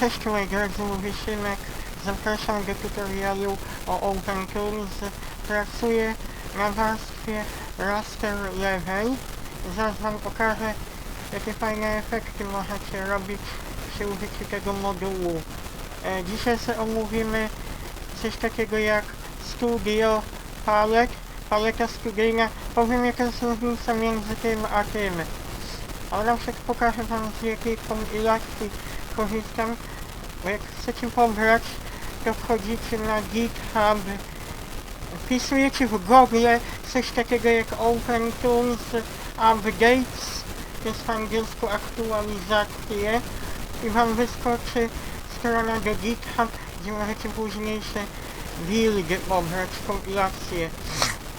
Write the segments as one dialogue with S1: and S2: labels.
S1: Cześć moi drodzy, mówię Szymek. Zapraszam do tutorialu o OpenTools. Pracuję na warstwie Raster Level. Zaraz wam pokażę jakie fajne efekty możecie robić przy użyciu tego modułu. E, dzisiaj sobie omówimy coś takiego jak Studio Palette. Paleta studyjna. Powiem jaka jest różnica między tym a tym. Ale na przykład pokażę wam z jakiej kompilacji Bo jak chcecie pobrać, to wchodzicie na GitHub, wpisujecie w Google coś takiego jak OpenTools Updates, to jest w angielsku aktualizacje i wam wyskoczy strona do GitHub, gdzie możecie późniejsze buildy pobrać, kompilacje.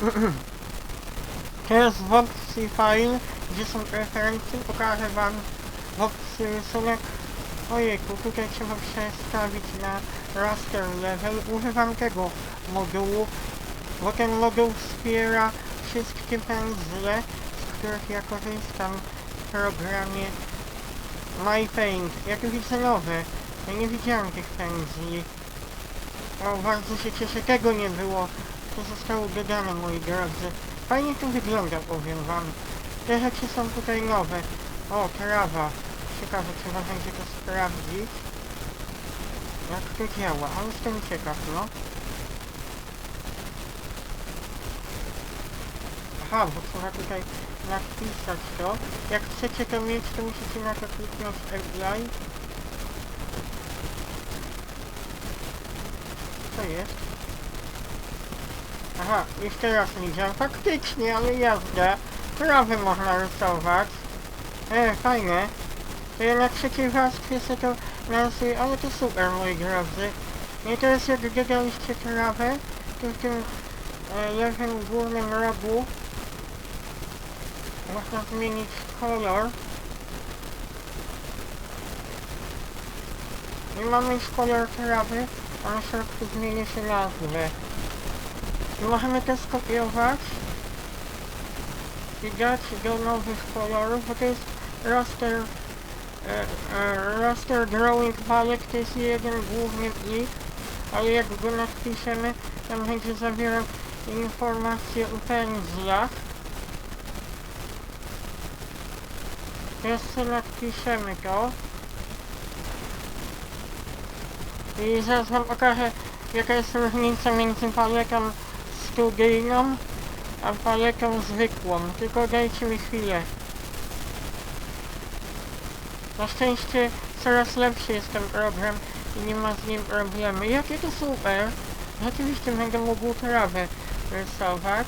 S1: Teraz w opcji file, gdzie są preferencje, pokażę wam w opcji rysunek Ojejku, tutaj trzeba przestawić na raster level. Używam tego modułu, bo ten moduł wspiera wszystkie pędzle, z których ja korzystam w programie MyPaint. Ja tu widzę nowe. Ja nie widziałem tych pędzli. O, bardzo się cieszę, tego nie było. To zostało dodane, moi drodzy. Fajnie to wygląda, powiem wam. Te rzeczy są tutaj nowe. O, trawa. Ciekawe, trzeba będzie to sprawdzić. Jak to działa, ale jestem ciekaw, no. Aha, bo trzeba tutaj napisać to. Jak chcecie to mieć, to musicie na to kliknąć apply. Co jest? Aha, jeszcze raz widziałem. Faktycznie, ale jazda. Trawy można rysować. E, fajne. Warstwie sobie to narysuję, ale to super moi drodzy. I teraz jak dodaliście trawę, to w tym e, lewym górnym rogu można zmienić kolor. I mamy już kolor trawy, a na środku zmieni się nazwę. I możemy to skopiować i dać do nowych kolorów, bo to jest raster e, raster drawing palette to jest jeden główny plik, ale jak go napiszemy, tam będzie zawierał informacje o pędzlach. Sobie napiszemy to. I zaraz wam pokażę jaka jest różnica między paletą studyjną a paletą zwykłą. Tylko dajcie mi chwilę. Na szczęście coraz lepszy jest ten program i nie ma z nim problemu. Jakie to super! Rzeczywiście będę mógł trawę rysować.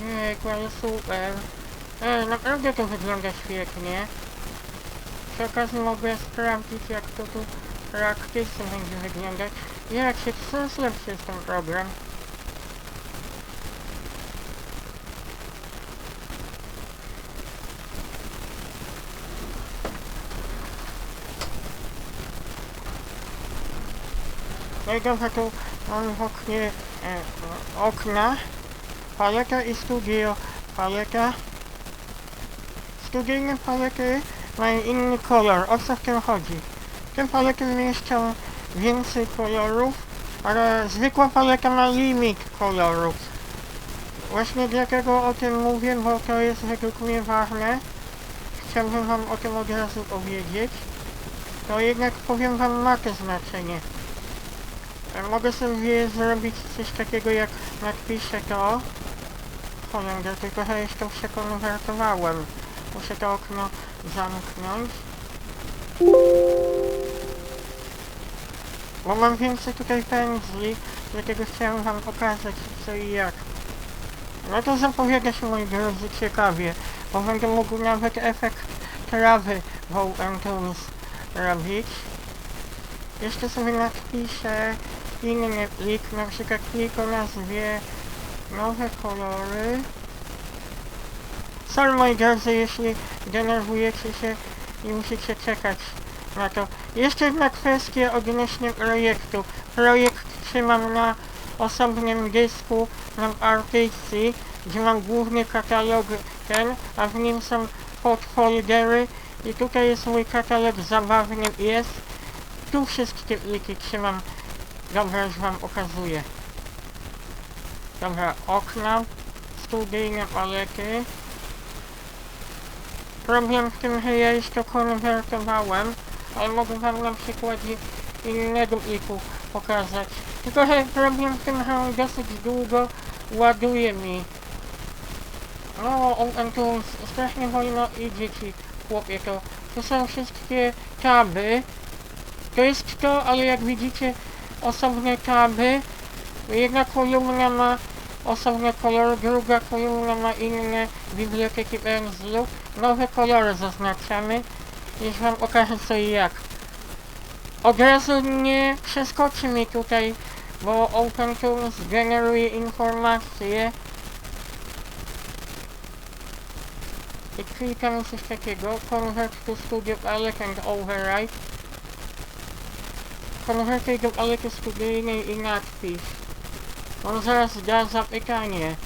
S1: Jejku, ale super. E, naprawdę to wygląda świetnie. Przy okazji mogę sprawdzić jak to tu praktycznie będzie wyglądać. Jak się coraz lepszy jest ten program. Dobrze, tu mam w oknie e, okna, paleta i studio paleta. Studyjne palety mają inny kolor. O co w tym chodzi? Tym palecie mieszczą więcej kolorów, ale zwykła paleta ma limit kolorów. Właśnie dlatego o tym mówię, bo to jest według mnie ważne. Chciałbym wam o tym od razu powiedzieć. To jednak powiem wam ma to znaczenie. Mogę sobie zrobić coś takiego jak napiszę to. Cholera, tylko że jeszcze przekonwertowałem. Muszę to okno zamknąć. Bo mam więcej tutaj pędzli, dlatego chciałem wam pokazać co i jak. No to zapowiada się moi drodzy ciekawie, bo będę mógł nawet efekt trawy w OpenTools robić. Jeszcze sobie napiszę inny plik, na przykład plik o nazwie nowe kolory. Sorry moi drodzy, jeśli denerwujecie się i musicie czekać na to. Jeszcze jedna kwestia odnośnie projektu. Projekt trzymam na osobnym dysku na RTC, gdzie mam główny katalog ten, a w nim są podfoldery I tutaj jest mój katalog zabawny jest. Tu wszystkie pliki trzymam. Dobra, już wam okazuję. Dobra, okna, studyjne palety. Problem w tym, że ja już to konwertowałem, ale mogę wam na przykładzie innego pliku pokazać. Tylko, że problem w tym, że on dosyć długo ładuje mi. No, on, on tu strasznie wolno idzie ci, chłopie, to. To są wszystkie taby. To jest to, ale jak widzicie, osobne taby. Jedna kolumna ma osobny kolor, druga kolumna ma inne biblioteki pędzlu. Nowe kolory zaznaczamy. Już wam pokażę co i jak. Od razu nie przeskoczy mi tutaj, bo Open Tools generuje informacje. I klikam coś takiego, Convert to Studio Palette and Override. Konwertuj do palety studyjnej i nadpisz. On zaraz da zapytanie.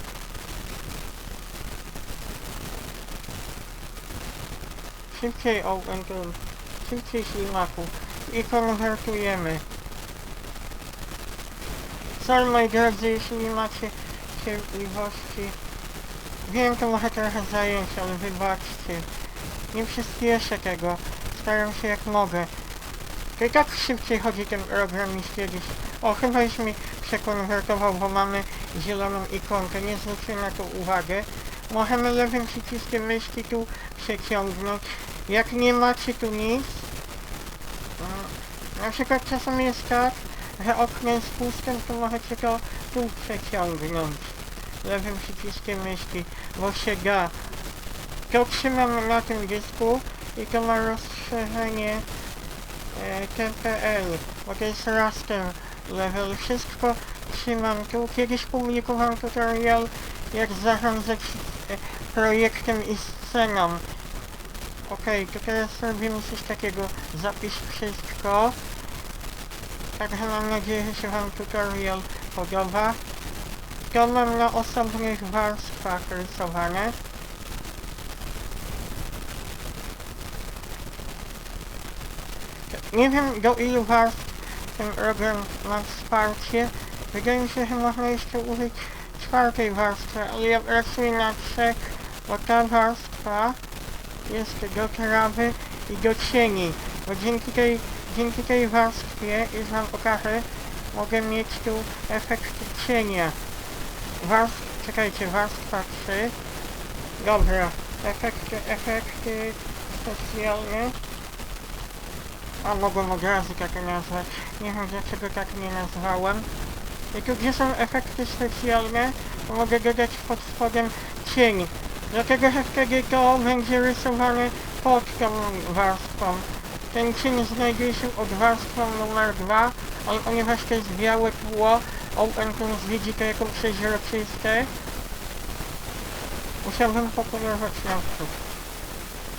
S1: Szybciej Open Tool. Szybciej ślimaku. I konwertujemy. Sorry moi drodzy, jeśli nie macie cierpliwości. Wiem, to może trochę zająć, ale wybaczcie. Nie przyspieszę tego. Staram się jak mogę. To i tak szybciej chodzi ten program niż kiedyś. O, chyba już mi przekonwertował, bo mamy zieloną ikonkę. Nie zwróciłem na to uwagę. Możemy lewym przyciskiem myszki tu przeciągnąć. Jak nie macie tu nic, mm, na przykład czasem jest tak, że okno jest puste, to możecie to tu przeciągnąć. Lewym przyciskiem myszki, bo się da. To trzymam na tym dysku i to ma rozszerzenie TPL, bo to jest raster level. Wszystko trzymam tu. Kiedyś publikowałem tutorial, jak zarządzać e, projektem i sceną. Okej, to teraz robimy coś takiego. Zapisz wszystko. Także mam nadzieję, że się Wam tutorial podoba. To mam na osobnych warstwach rysowane. Nie wiem do ilu warstw ten program ma wsparcie. Wydaje mi się, że można jeszcze użyć czwartej warstwy, ale ja pracuję na trzech, bo ta warstwa jest do trawy i do cieni. Bo dzięki tej, dzięki tej warstwie, już wam pokażę, mogę mieć tu efekt cienia. Warstw, czekajcie, warstwa 3. Dobra, efekty, efekty specjalne. A mogłem od razu tak nazwać. Nie wiem dlaczego tak nie nazwałem. I tu gdzie są efekty specjalne, mogę dodać pod spodem cień. Dlatego, że wtedy to będzie rysowane pod tą warstwą. Ten cień znajduje się pod warstwą numer 2, ale ponieważ to jest białe tło, OpenTools widzi to jako przeźroczyste, musiałbym pokolorować naprzód.